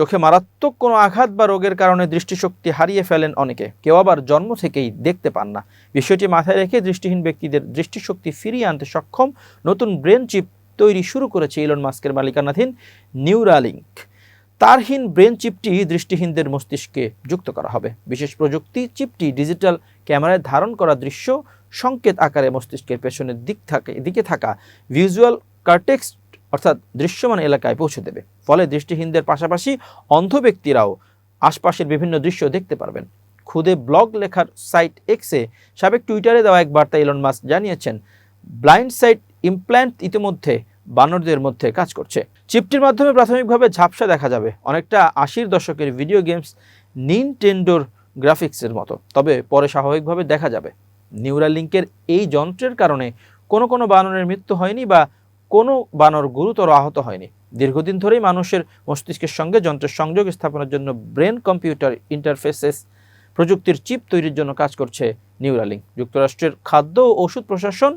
চোখে মারাত্মক কোনো আঘাত বা রোগের কারণে দৃষ্টিশক্তি হারিয়ে ফেলেন অনেকে। কেউ আবার জন্ম থেকেই দেখতে পান না। বিষয়টি মাথায় রেখে দৃষ্টিহীন ব্যক্তিদের দৃষ্টিশক্তি ফিরিয়ে আনতে সক্ষম নতুন ব্রেন চিপ তৈরি শুরু করেছে ইলন মাস্কের মালিকানাধীন নিউরালিঙ্ক তারহীন ব্রেন চিপটি দৃষ্টিহীনদের মস্তিষ্কে যুক্ত করা হবে। বিশেষ প্রযুক্তি চিপটি ডিজিটাল ক্যামেরায় ধারণ করা দৃশ্য সংকেত আকারে মস্তিষ্কের পেছনের দিক থাকে দিকে থাকা ভিজুয়াল কার্টেক্স অর্থাৎ দৃশ্যমান এলাকায় পৌঁছে দেবে। ফলে দৃষ্টিহীনদের পাশাপাশি অন্ধ ব্যক্তিরাও আশপাশের বিভিন্ন দৃশ্য দেখতে পারবেন। খুদে ব্লগ লেখার সাইট এক্সে সাবেক টুইটারে দেওয়া এক বার্তা ইলন মাস্ক জানিয়েছেন, ব্লাইন্ড সাইট ইমপ্ল্যান্ট ইতিমধ্যে বানরদের মধ্যে কাজ করছে। চিপটির মাধ্যমে প্রাথমিকভাবে ঝাপসা দেখা যাবে। অনেকটা আশির দশকের ভিডিও গেমস নিন নিনটেন্ডোর গ্রাফিক্সের মতো। তবে পরে স্বাভাবিকভাবে দেখা যাবে। নিউরালিঙ্কের এই যন্ত্রের কারণে কোনো কোনো বানরের মৃত্যু হয়নি বা কোনো বানর গুরুতর আহত হয়নি। দীর্ঘদিন ধরেই মানুষের মস্তিষ্কের সঙ্গে যন্ত্রের সংযোগ স্থাপনের জন্য ব্রেন কম্পিউটার ইন্টারফেসেস প্রযুক্তির চিপ তৈরির জন্য কাজ করছে নিউরালিং যুক্তরাষ্ট্রের খাদ্য ও ওষুধ প্রশাসন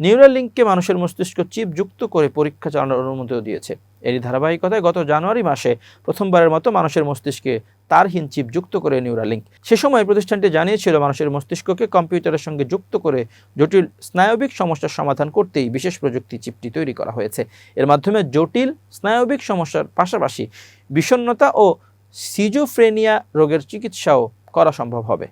নিউরালিঙ্ককে মানুষের মস্তিষ্ক চিপ যুক্ত করে পরীক্ষা চালানোর অনুমতিও দিয়েছে। এরই ধারাবাহিকতায় গত জানুয়ারি মাসে প্রথমবারের মতো মানুষের মস্তিষ্কে তারহীন চিপ যুক্ত করে নিউরালিঙ্ক সে সময় প্রতিষ্ঠানটি জানিয়েছিল, মানুষের মস্তিষ্ককে কম্পিউটারের সঙ্গে যুক্ত করে জটিল স্নায়বিক সমস্যার সমাধান করতেই বিশেষ প্রযুক্তি চিপটি তৈরি করা হয়েছে। এর মাধ্যমে জটিল স্নায়বিক সমস্যার পাশাপাশি বিষণ্ণতা ও সিজোফ্রেনিয়া রোগের চিকিৎসাও করা সম্ভব হবে।